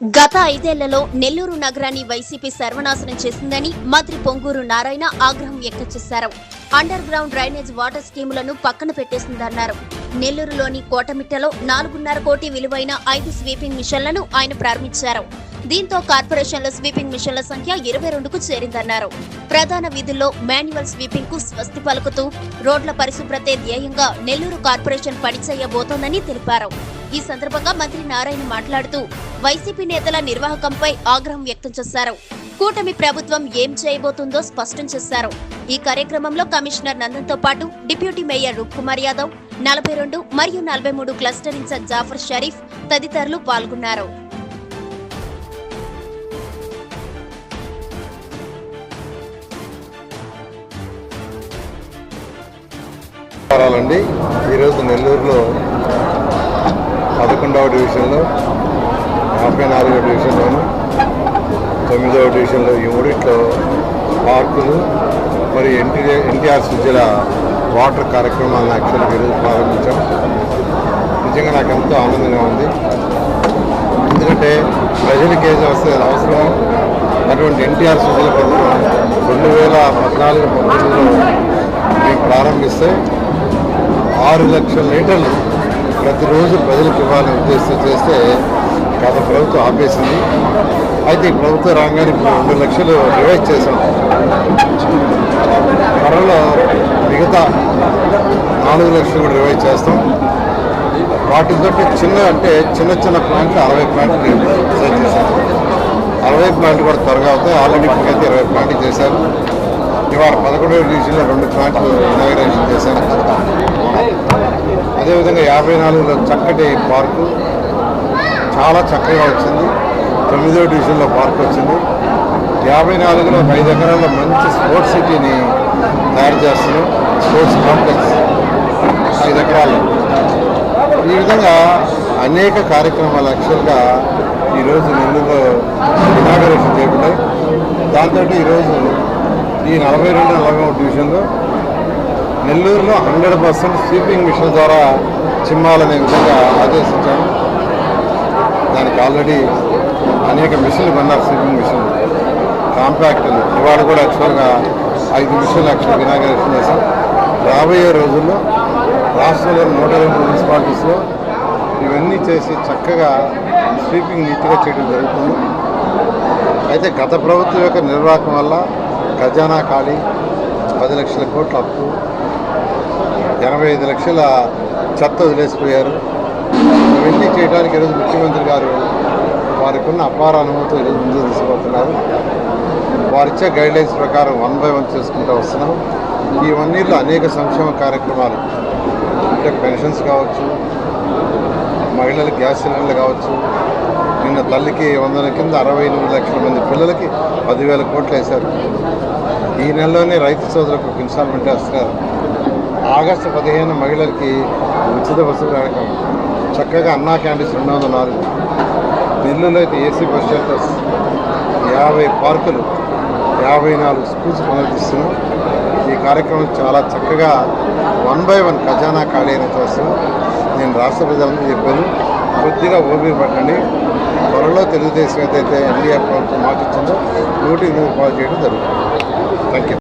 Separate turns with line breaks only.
గత ఐదేళ్ళలో నెల్లూరు నగరాన్ని వైసీపీ సర్వనాశనం చేసిందని మంత్రి పొంగూరు నారాయణ ఆగ్రహం వ్యక్తం చేశారు. అండర్ గ్రౌండ్ డ్రైనేజ్ వాటర్ స్కీములను పక్కన పెట్టేసిందన్నారు. నెల్లూరులోని కోటమిట్టలో నాలుగున్నర కోటి విలువైన ఐదు స్వీపింగ్ మిషన్లను ఆయన ప్రారంభించారు. దీంతో కార్పొరేషన్ల స్వీపింగ్ మిషన్ల సంఖ్య ఇరవై రెండుకు చేరిందన్నారు. ప్రధాన వీధుల్లో మాన్యువల్ స్వీపింగ్కు స్వస్తి పలుకుతూ రోడ్ల పరిశుభ్రతే ధ్యేయంగా నెల్లూరు కార్పొరేషన్ పనిచేయబోతోందని తెలిపారు. ఈ సందర్భంగా మంత్రి నారాయణ మాట్లాడుతూ వైసీపీ నేతల నిర్వాహకంపై ఆగ్రహం వ్యక్తం చేశారు. కూటమి ప్రభుత్వం ఏం చేయబోతుందో స్పష్టం చేశారు. ఈ కార్యక్రమంలో కమిషనర్ నందన్తో పాటు డిప్యూటీ మేయర్ రూప్ కుమార్ యాదవ్ నలభై రెండు మరియు నలభై మూడు క్లస్టర్ ఇన్ఛార్జ్ జాఫర్ షరీఫ్ తదితరులు పాల్గొన్నారు.
ఈరోజు నెల్లూరులో పదకొండవ డివిజన్లో యాభై నాలుగవ డివిజన్లోను తొమ్మిదవ డివిజన్లో ఈ మూడిట్లో పార్కులు మరి ఎన్టీ ఎన్టీఆర్ సుజల వాటర్ కార్యక్రమాలను యాక్చువల్గా ఈరోజు ప్రారంభించాం. నిజంగా నాకు ఎంతో ఆనందంగా ఉంది. ఎందుకంటే ప్రజలకు ఏది వస్తే అవసరం అటువంటి ఎన్టీఆర్ సుజల పథకం రెండు వేల పద్నాలుగు పంతొమ్మిదిలో మేము ప్రారంభిస్తే ఆరు లక్షల లీటర్లు ప్రతిరోజు ప్రజలకు ఇవ్వాలని ఉద్దేశం చేస్తే గత ప్రభుత్వం ఆపేసింది. అయితే ఈ ప్రభుత్వం రాగానే ఇప్పుడు రెండు లక్షలు రివైజ్ చేశాం. త్వరలో మిగతా నాలుగు లక్షలు కూడా రివైజ్ చేస్తాం. వాటితో చిన్న అంటే చిన్న చిన్న ప్లాంట్లు అరవై ప్లాంట్లు డిజైన్ చేశారు అరవై ప్లాంట్లు కూడా త్వరగా అవుతాయి. ఆల్రెడీ ఇప్పటికైతే ఇరవై ప్లాంట్లు చేశారు. ఇవాళ పదకొండవ డివిజన్లో రెండు ప్లాంట్లు ఇనాగరేషన్ చేశారు అదేవిధంగా యాభై నాలుగులో చక్కటి పార్కు. చాలా చక్కగా వచ్చింది. తొమ్మిదో డివిజన్లో పార్క్ వచ్చింది. యాభై నాలుగులో ఐదు ఎకరాల్లో మంచి స్పోర్ట్స్ సిటీని తయారు చేస్తున్నాం. Sports complex. ఐదు ఎకరాల్లో ఈ విధంగా అనేక కార్యక్రమాలు యాక్చువల్గా ఈరోజు నెల్లూరులో ఇనాగరేషన్ చేయబడ్డాయి దాంతో ఈరోజు ఈ నలభై రెండు నలభై మూడు డివిజన్లో నెల్లూరులో హండ్రెడ్ పర్సెంట్ స్వీపింగ్ మిషన్ ద్వారా చిమ్మాలనే విధంగా ఆదేశించాము దానికి ఆల్రెడీ అనేక మిషన్లు కొన్నారు స్వీపింగ్ మిషన్లు కాంపాక్ట్లు ఇవాళ కూడా యాక్చువల్గా ఐదు మిషన్లు యాక్చువల్గా ఇనాగ్రేషన్ చేశాం రాబోయే రోజుల్లో రాష్ట్రంలో నూట రెండు మున్సిపాలిటీస్లో ఇవన్నీ చేసి చక్కగా స్వీపింగ్ నీట్గా చేయడం జరుగుతుంది. అయితే గత ప్రభుత్వం యొక్క నిర్వాహకం వల్ల ఖజానా ఖాళీ పది లక్షల కోట్ల అప్పు. ఎనభై ఐదు లక్షల చెత్త వదిలేసిపోయారు. ఇవన్నీ చేయడానికి ఈరోజు ముఖ్యమంత్రి గారు వారికి ఉన్న అపార అనుభవంతో ఈరోజు ముందు తీసుకుపోతున్నారు వారిచ్చే గైడ్ లైన్స్ ప్రకారం వన్ బై వన్ చేసుకుంటూ వస్తున్నాం. ఈ వన్ ఇయర్లో అనేక సంక్షేమ కార్యక్రమాలు అంటే పెన్షన్స్ కావచ్చు మహిళలకు గ్యాస్ సిలిండర్లు కావచ్చు. నిన్న తల్లికి వందల కింద అరవై ఎనిమిది లక్షల మంది పిల్లలకి పదివేల కోట్లు వేశారు. ఈ నెలలోనే రైతు సోదరులకు ఒక ఇన్స్టాల్మెంట్ వేస్తున్నారు ఆగస్టు పదిహేను మహిళలకి ఉచిత బస్సు కార్యక్రమం చక్కగా అన్నా క్యాంటీన్స్ రెండు వందల నాలుగు ఢిల్లీలో అయితే ఏసీ బస్ షెల్టర్స్ యాభై పార్కులు యాభై నాలుగు స్కూల్స్ పునరుద్ధరిస్తున్నాం ఈ కార్యక్రమం చాలా చక్కగా వన్ బై వన్ ఖజానా ఖాళీ అయిన చేస్తున్నాం నేను రాష్ట్ర ప్రజలందరూ చెప్పాను. కొద్దిగా ఓపిక పట్టండి. త్వరలో తెలుగుదేశం ఏదైతే ఎన్డీఏ ప్రభుత్వం మాట ఇచ్చిందో నూటికి నూరు పాలు చేయడం జరుగుతుంది. Thank you.